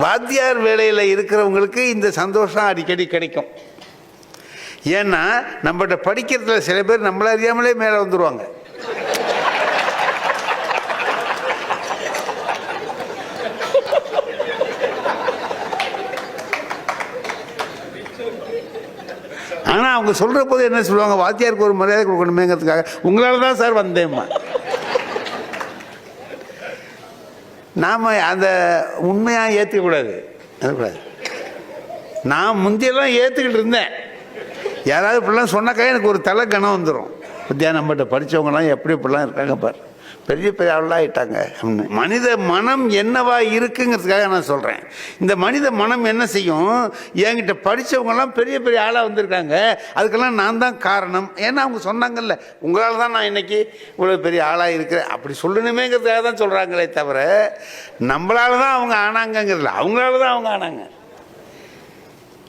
வாத்தியார் வேலையில் இருக்கிறவங்களுக்கு இந்த சந்தோஷம் அடிக்கடி கிடைக்கும். ஏன்னா நம்மகிட்ட படிக்கிறதுல சில பேர் நம்மள அறியாமலே மேலே வந்துடுவாங்க ஆனால் அவங்க சொல்கிற போது என்ன சொல்லுவாங்க? வாத்தியாருக்கு ஒரு மரியாதை கொடுக்கணுமேங்கிறதுக்காக. உங்களால் தான் சார் வந்தேம்மா. நாம் அந்த உண்மையாக ஏற்றுக்கக்கூடாது கூடாது நான் முந்தியெல்லாம் ஏற்றுக்கிட்டு இருந்தேன். யாராவது இப்படிலாம் சொன்னாக்கா எனக்கு ஒரு தலை கணம் வந்துடும் பத்தியா நம்மகிட்ட படித்தவங்கலாம் எப்படி இப்படிலாம் இருக்காங்க பார். பெரிய பெரிய ஆளாக அப்படின்னு. மனித மனம் என்னவா இருக்குங்கிறதுக்காக நான் சொல்கிறேன் இந்த மனித மனம் என்ன செய்யும்? என்கிட்ட படித்தவங்கெல்லாம் பெரிய பெரிய ஆளாக வந்திருக்காங்க. அதுக்கெல்லாம் நான் தான் காரணம். ஏன்னா அவங்க சொன்னாங்கல்ல உங்களால் தான் நான் இன்றைக்கி இவ்வளோ பெரிய ஆளாக இருக்கிறேன். அப்படி சொல்லணுமேங்கிறதுக்காக தான் சொல்கிறாங்களே தவிர நம்மளால தான் அவங்க ஆனாங்கங்கிறதுல அவங்களால தான் அவங்க ஆனாங்க.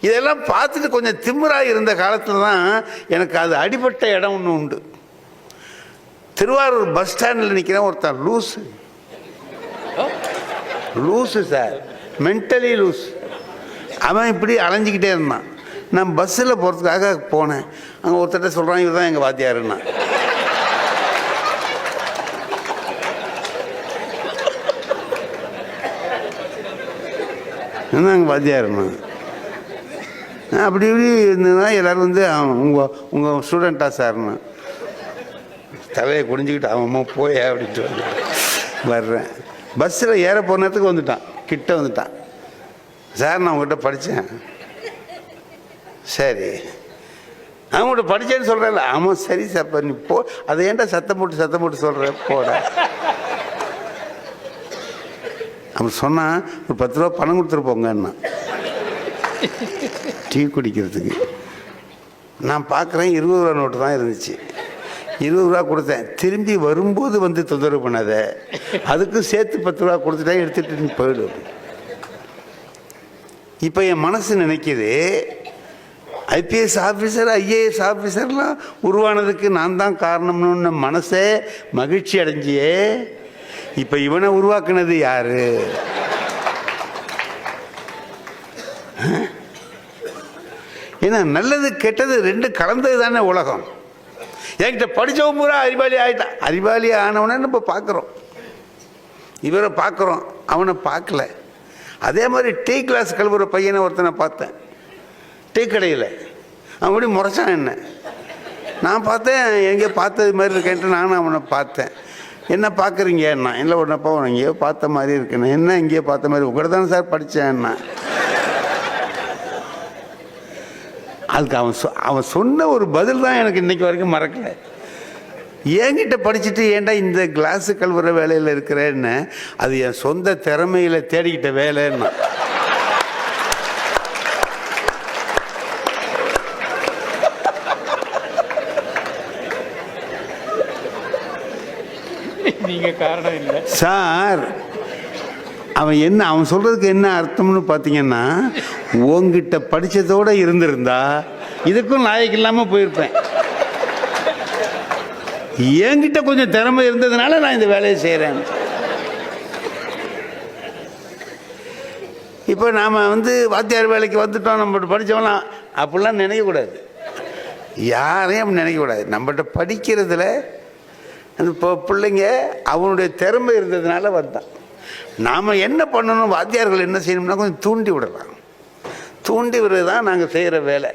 இதெல்லாம் பார்த்துட்டு கொஞ்சம் திமிராக இருந்த காலத்தில் தான் எனக்கு அது அடிபட்ட இடம் ஒன்று உண்டு. திருவாரூர் பஸ் ஸ்டாண்டில் நிற்கிறேன் ஒருத்தன். Loose loose sir mentally loose அவன் இப்படி அலைஞ்சிக்கிட்டே இருந்தான். நான் பஸ்ஸில் போகிறதுக்காக போனேன். அங்கே ஒருத்தர்ட்ட சொல்கிறான் இவர் தான் எங்கள் வாத்தியாருன்னா. என்ன எங்கள் வாத்தியாருன்னா. அப்படி இப்படி இருந்ததுனா எல்லோரும் வந்து உங்கள் உங்கள் ஸ்டூடெண்ட்டா சார்னு தலையை குடிஞ்சிக்கிட்டு அவன் அம்மா போய அப்படின்ட்டு வந்து வர்றேன். பஸ்ஸில் ஏற போன நேரத்துக்கு வந்துட்டான். கிட்ட வந்துட்டான். சார் நான் உங்ககிட்ட படித்தேன் சரி. அவங்கள்ட்ட படித்தேன்னு சொல்கிறேன்ல ஆமாம் சரி சார் இப்போ நீ போ. அதை ஏன்டா சத்தம் போட்டு சத்தம் போட்டு சொல்கிற போட. அவன் சொன்னால் ஒரு பத்து ரூபா பணம் கொடுத்துட்டு போங்கன்னா டீ குடிக்கிறதுக்கு. நான் பார்க்குறேன் இருபது ரூபா நோட்டு தான் இருந்துச்சு. இருபது ரூபா கொடுத்தேன். திரும்பி வரும்போது வந்து தொந்தரவு பண்ணாத. அதுக்கும் சேர்த்து பத்து ரூபா கொடுத்துட்டா எடுத்துட்டு நீ போயிடு. இப்போ என் மனசு நினைக்கிது ஐபிஎஸ் ஆஃபீஸர் ஐஏஎஸ் ஆஃபீஸர்லாம் உருவானதுக்கு நான் தான் காரணம்னு மனசே மகிழ்ச்சி அடைஞ்சியே. இப்போ இவனை உருவாக்குனது யாரு? ஏன்னா நல்லது கெட்டது ரெண்டு கலந்தது தானே உலகம். என்கிட்ட படித்தவன் பூரா அறிவாளி ஆகிட்டான் அறிவாளி ஆனவனே நம்ம பார்க்குறோம் இவரை பார்க்குறோம் அவனை பார்க்கல அதே மாதிரி டீ கிளாஸ் கழுவுற பையனை ஒருத்தனை பார்த்தேன். டீ கடையில். அவன் கூட முறைச்சான் என்ன? நான் பார்த்தேன் எங்கேயோ பார்த்தது மாதிரி இருக்கேன்ட்டு நானும் அவனை பார்த்தேன். என்ன பார்க்குறீங்க என்ன. இல்லை உடனப்பா உன எங்கேயோ பார்த்த மாதிரி இருக்குன்னு. என்ன இங்கேயோ பார்த்த மாதிரி? உங்களை தானே சார் படித்தேன் என்ன. அதுக்கு அவன் சொ அவன் சொன்ன ஒரு பதில் தான் எனக்கு இன்னைக்கு வரைக்கும் மறக்கல. என்கிட்ட படிச்சுட்டு ஏன்டா இந்த கிளாஸு கழுவுற வேலையில் இருக்கிறேன்னு அது என் சொந்த திறமையில் தேடிக்கிட்ட வேலைன்னா. நீங்க காரணம் இல்லை. சார் அவன் என்ன அவன் சொல்றதுக்கு என்ன அர்த்தம்னு பார்த்தீங்கன்னா உங்ககிட்ட படித்ததோடு இருந்திருந்தா இதுக்கும் லாயக்கு இல்லாமல் போயிருப்பேன். என்கிட்ட கொஞ்சம் திறமை இருந்ததுனால நான் இந்த வேலையை செய்கிறேன் இப்போ நாம் வந்து வாத்தியார் வேலைக்கு வந்துட்டோம் நம்மகிட்ட படித்தவங்களாம் அப்படிலாம் நினைக்கக்கூடாது. யாரையும் அப்படி நினைக்கக்கூடாது. நம்மகிட்ட படிக்கிறதுல அந்த இப்போ பிள்ளைங்க அவனுடைய திறமை இருந்ததுனால வந்தான். நாம் என்ன பண்ணணும் வாத்தியார்கள் என்ன செய்யணும்னா கொஞ்சம் தூண்டி விடலாம். தூண்டி விடுறது தான் நாங்கள் செய்கிற வேலை.